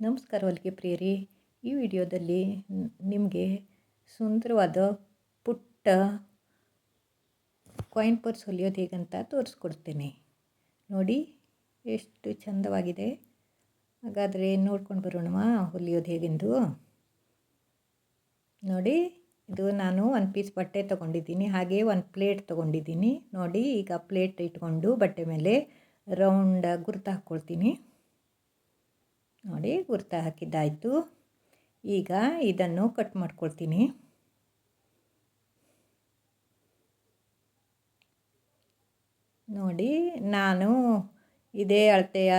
ನಮಸ್ಕಾರ ಹೊಲಿಗೆ ಪ್ರಿಯರಿ. ಈ ವಿಡಿಯೋದಲ್ಲಿ ನಿಮಗೆ ಸುಂದರವಾದ ಪುಟ್ಟ ಕಾಯಿನ್ ಪರ್ಸ್ ಹೊಲಿಯೋದು ಹೇಗಂತ ತೋರಿಸ್ಕೊಡ್ತೇನೆ. ನೋಡಿ, ಎಷ್ಟು ಚಂದವಾಗಿದೆ. ಹಾಗಾದರೆ ನೋಡ್ಕೊಂಡು ಬರೋಣವಾ ಹೊಲಿಯೋದು ಹೇಗೆಂದು. ನೋಡಿ, ಇದು ನಾನು ಒಂದು ಪೀಸ್ ಬಟ್ಟೆ ತೊಗೊಂಡಿದ್ದೀನಿ. ಹಾಗೆ ಒಂದು ಪ್ಲೇಟ್ ತೊಗೊಂಡಿದ್ದೀನಿ. ನೋಡಿ, ಈಗ ಪ್ಲೇಟ್ ಇಟ್ಕೊಂಡು ಬಟ್ಟೆ ಮೇಲೆ ರೌಂಡಾಗಿ ಗುರ್ತು ಹಾಕ್ಕೊಳ್ತೀನಿ. ನೋಡಿ ಗುರ್ತ ಹಾಕಿದ್ದಾಯಿತು. ಈಗ ಇದನ್ನು ಕಟ್ ಮಾಡ್ಕೊಳ್ತೀನಿ. ನೋಡಿ ನಾನು ಇದೇ ಅಳತೆಯ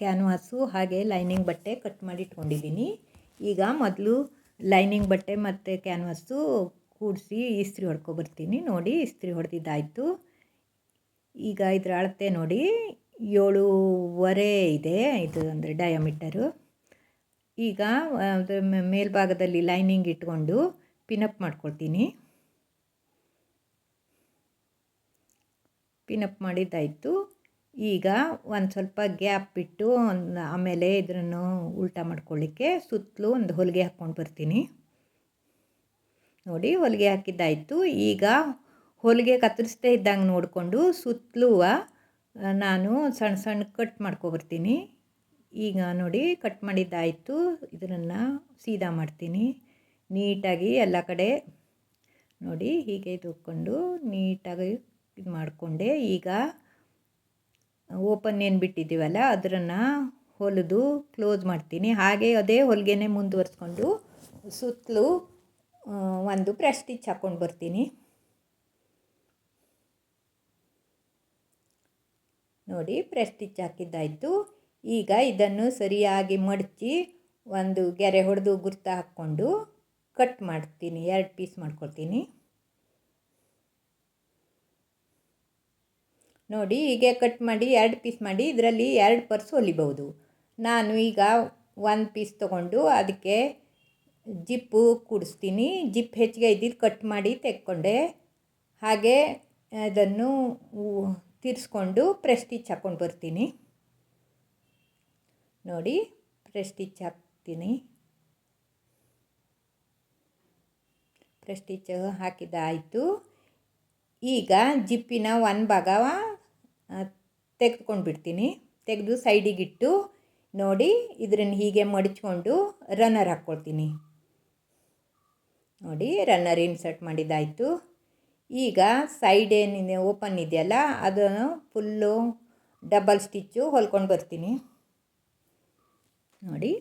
ಕ್ಯಾನ್ವಾಸು ಹಾಗೆ ಲೈನಿಂಗ್ ಬಟ್ಟೆ ಕಟ್ ಮಾಡಿ ಇಟ್ಕೊಂಡಿದ್ದೀನಿ ಈಗ ಮೊದಲು ಲೈನಿಂಗ್ ಬಟ್ಟೆ ಮತ್ತು ಕ್ಯಾನ್ವಾಸು ಕೂಡಿಸಿ ಇಸ್ತ್ರಿ ಹೊಡ್ಕೊಬರ್ತೀನಿ. ನೋಡಿ ಇಸ್ತ್ರಿ ಹೊಡೆದಿದ್ದಾಯಿತು. ಈಗ ಇದರ ಅಳತೆ ನೋಡಿ ಏಳೂವರೆ ಇದೆ, ಇದು ಅಂದರೆ ಡಯಾಮೀಟರು ಈಗ ಅದರ ಮೇಲ್ಭಾಗದಲ್ಲಿ ಲೈನಿಂಗ್ ಇಟ್ಕೊಂಡು ಪಿನಪ್ ಮಾಡ್ಕೊಳ್ತೀನಿ. ಪಿನಪ್ ಮಾಡಿದ್ದಾಯಿತು. ಈಗ ಒಂದು ಸ್ವಲ್ಪ ಗ್ಯಾಪ್ ಬಿಟ್ಟು ಒಂದು, ಆಮೇಲೆ ಇದನ್ನು ಉಲ್ಟಾ ಮಾಡ್ಕೊಳ್ಳಿಕ್ಕೆ ಸುತ್ತಲೂ ಒಂದು ಹೊಲಿಗೆ ಹಾಕ್ಕೊಂಡು ಬರ್ತೀನಿ. ನೋಡಿ, ಹೊಲಿಗೆ ಹಾಕಿದ್ದಾಯಿತು. ಈಗ ಹೊಲಿಗೆ ಕತ್ತರಿಸ್ದೇ ಇದ್ದಂಗೆ ನೋಡಿಕೊಂಡು ಸುತ್ತಲೂ ನಾನು ಸಣ್ಣ ಸಣ್ಣ ಕಟ್ ಮಾಡ್ಕೊಬರ್ತೀನಿ. ಈಗ ನೋಡಿ ಕಟ್ ಮಾಡಿದ್ದಾಯಿತು. ಇದನ್ನು ಸೀದಾ ಮಾಡ್ತೀನಿ. ನೀಟಾಗಿ ಎಲ್ಲ ಕಡೆ ನೋಡಿ ಹೀಗೆ ಇದ್ಕೊಂಡು ನೀಟಾಗಿ ಇದು ಮಾಡಿಕೊಂಡೆ. ಈಗ ಓಪನ್ ಏನು ಬಿಟ್ಟಿದ್ದೀವಲ್ಲ, ಅದರನ್ನು ಹೊಲಿದು ಕ್ಲೋಸ್ ಮಾಡ್ತೀನಿ. ಹಾಗೆ ಅದೇ ಹೊಲಿಗೆನೇ ಮುಂದುವರಿಸ್ಕೊಂಡು ಸುತ್ತಲೂ ಒಂದು ಪ್ರೆಸ್ಟಿಚ್ ಹಾಕ್ಕೊಂಡು ಬರ್ತೀನಿ. ನೋಡಿ ಪ್ರೆಸ್ ಸ್ಟಿಚ್ ಹಾಕಿದ್ದಾಯಿತು. ಈಗ ಇದನ್ನು ಸರಿಯಾಗಿ ಮಡಚಿ ಒಂದು ಗೆರೆ ಹೊಡೆದು ಗುರ್ತ ಹಾಕ್ಕೊಂಡು ಕಟ್ ಮಾಡ್ತೀನಿ. ಎರಡು ಪೀಸ್ ಮಾಡ್ಕೊಳ್ತೀನಿ. ನೋಡಿ, ಹೀಗೆ ಕಟ್ ಮಾಡಿ ಎರಡು ಪೀಸ್ ಮಾಡಿ, ಇದರಲ್ಲಿ ಎರಡು ಪರ್ಸ್ ಹೊಲಿಬಹುದು ನಾನು ಈಗ ಒಂದು ಪೀಸ್ ತೊಗೊಂಡು ಅದಕ್ಕೆ ಜಿಪ್ಪು ಕೂಡಿಸ್ತೀನಿ. ಜಿಪ್ ಹೆಚ್ಚಿಗೆ ಇದ್ದಿದ್ದು ಕಟ್ ಮಾಡಿ ತೆಕ್ಕೊಂಡೆ. ಹಾಗೆ ಅದನ್ನು ತಿರ್ಸ್ಕೊಂಡು ಪ್ರೆಸ್ಟಿಚ್ ಹಾಕ್ಕೊಂಡು ಬರ್ತೀನಿ. ನೋಡಿ ಪ್ರೆಸ್ಟಿಚ್ ಹಾಕ್ತೀನಿ. ಪ್ರೆಸ್ಟಿಚ್ ಹಾಕಿದ್ದಾಯಿತು ಈಗ ಜಿಪ್ಪಿನ ಒಂದು ಭಾಗ ತೆಗೆದುಕೊಂಡು ಬಿಡ್ತೀನಿ. ತೆಗೆದು ಸೈಡಿಗಿಟ್ಟು ನೋಡಿ ಇದನ್ನು ಹೀಗೆ ಮಡಚ್ಕೊಂಡು ರನ್ನರ್ ಹಾಕ್ಕೊಳ್ತೀನಿ ನೋಡಿ ರನ್ನರ್ ಇನ್ಸರ್ಟ್ ಮಾಡಿದ್ದಾಯಿತು ಈಗ ಸೈಡ್ ಏನಿದೆ ಓಪನ್ ಇದೆಯಲ್ಲ, ಅದನ್ನು ಫುಲ್ಲು ಡಬಲ್ ಸ್ಟಿಚ್ಚು ಹೊಲ್ಕೊಂಡು ಬರ್ತೀನಿ. ನೋಡಿ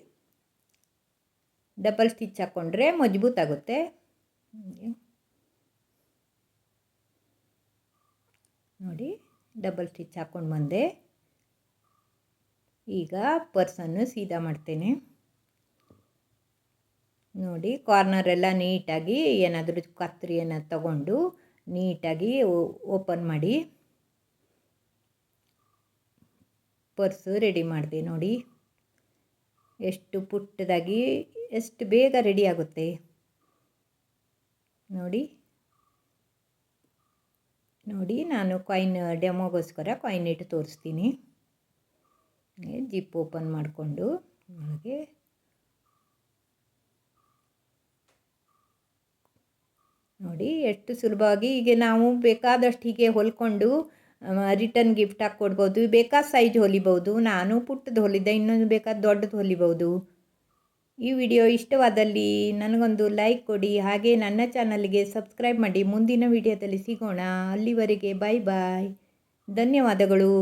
ಡಬಲ್ ಸ್ಟಿಚ್ ಹಾಕ್ಕೊಂಡ್ರೆ ಮಜ್ಬೂತ್ ಆಗುತ್ತೆ. ನೋಡಿ ಡಬಲ್ ಸ್ಟಿಚ್ ಹಾಕ್ಕೊಂಡು ಬಂದೆ. ಈಗ ಪರ್ಸನ್ನು ಸೀದಾ ಮಾಡ್ತೇನೆ. ನೋಡಿ ಕಾರ್ನರೆಲ್ಲ ನೀಟಾಗಿ ಏನಾದರೂ ಕತ್ತರಿಯನ್ನು ತಗೊಂಡು ನೀಟಾಗಿ ಓಪನ್ ಮಾಡಿ. ಪರ್ಸು ರೆಡಿ ಮಾಡಿದೆ ನೋಡಿ. ಎಷ್ಟು ಪುಟ್ಟದಾಗಿ, ಎಷ್ಟು ಬೇಗ ರೆಡಿ ಆಗುತ್ತೆ. ನೋಡಿ. ನೋಡಿ, ನಾನು ಕಾಯಿನ್ ಡೆಮೋಗೋಸ್ಕರ ಕಾಯಿನ್ ಇಟ್ಟು ತೋರಿಸ್ತೀನಿ. ಜಿಪ್ ಓಪನ್ ಮಾಡಿಕೊಂಡು ನನಗೆ ನೋಡಿ, ಎಷ್ಟು ಸುಲಭವಾಗಿ ಹೀಗೆ ನಾವು ಬೇಕಾದಷ್ಟು ಹೀಗೆ ಹೊಲ್ಕೊಂಡು ರಿಟರ್ನ್ ಗಿಫ್ಟ್ ಹಾಕಿ ಕೊಡ್ಬೋದು. ಬೇಕಾದ ಸೈಜ್ ಹೊಲಿಬೋದು. ನಾನು ಪುಟ್ಟದ್ದು ಹೊಲಿದೆ ಇನ್ನೊಂದು ಬೇಕಾದ ದೊಡ್ಡದು ಹೊಲಿಬೋದು. ಈ ವಿಡಿಯೋ ಇಷ್ಟವಾದಲ್ಲಿ ನನಗೊಂದು ಲೈಕ್ ಕೊಡಿ. ಹಾಗೆ ನನ್ನ ಚಾನಲ್ಗೆ ಸಬ್ಸ್ಕ್ರೈಬ್ ಮಾಡಿ. ಮುಂದಿನ ವಿಡಿಯೋದಲ್ಲಿ ಸಿಗೋಣ. ಅಲ್ಲಿವರೆಗೆ ಬಾಯ್ ಬಾಯ್ ಧನ್ಯವಾದಗಳು.